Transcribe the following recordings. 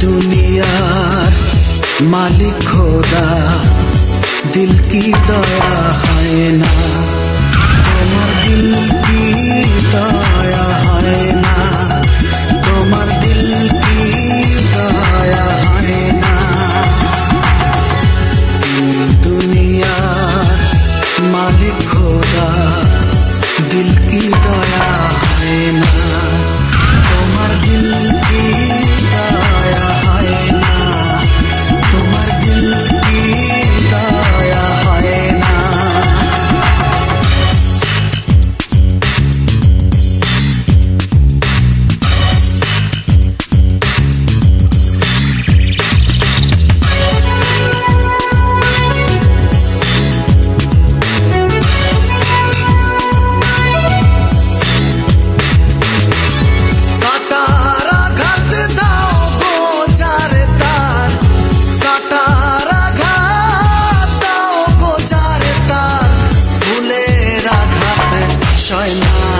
দুনিয়ার মালিক খোদা দিল কি দয়া হয় না? mine.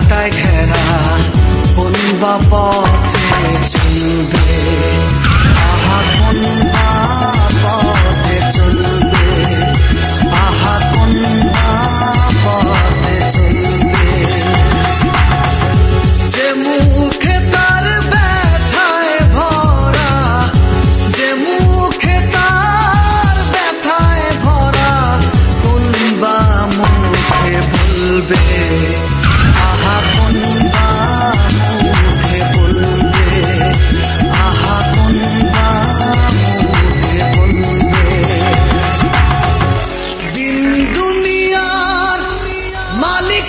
কাটায় খেরা কোন বা পথে চলবে